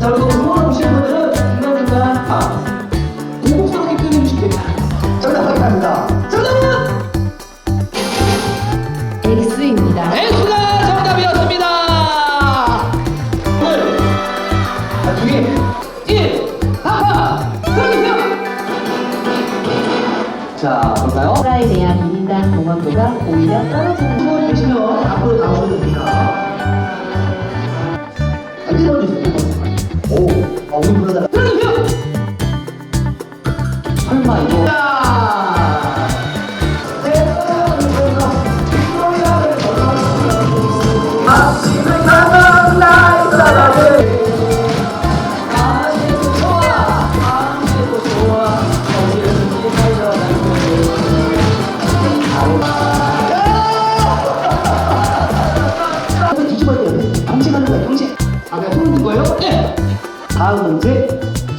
자, 그래서 음원을 보시는 분들은 중간중간 아, 공공성이 끊임주겠다. 정답하게 합니다. 정답은 X입니다. X가 정답이었습니다. 둘, 아, 나중에 1, 하하! 들어주세요. 자, 볼까요? 호라에 대한 2인당 공헌도가 오히려 떨어지는 수고해주시면 앞으로 나오는 됩니다. 아, 안 들어주세요. 오, 어, 오늘. 들어주세요! 설마 이거. 과학문제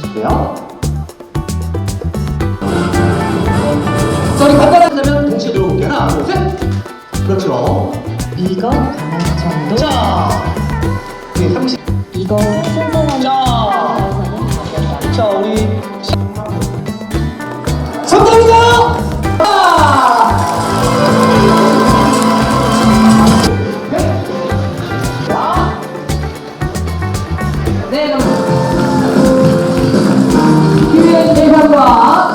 주고요. 자, 우리 간단하자면 동시에 들어볼게요. 하나, 둘, 셋. 그렇죠. 이거 강아지 정도. 자, 네, 30. 이거 신선한. 자, 자, 우리 了！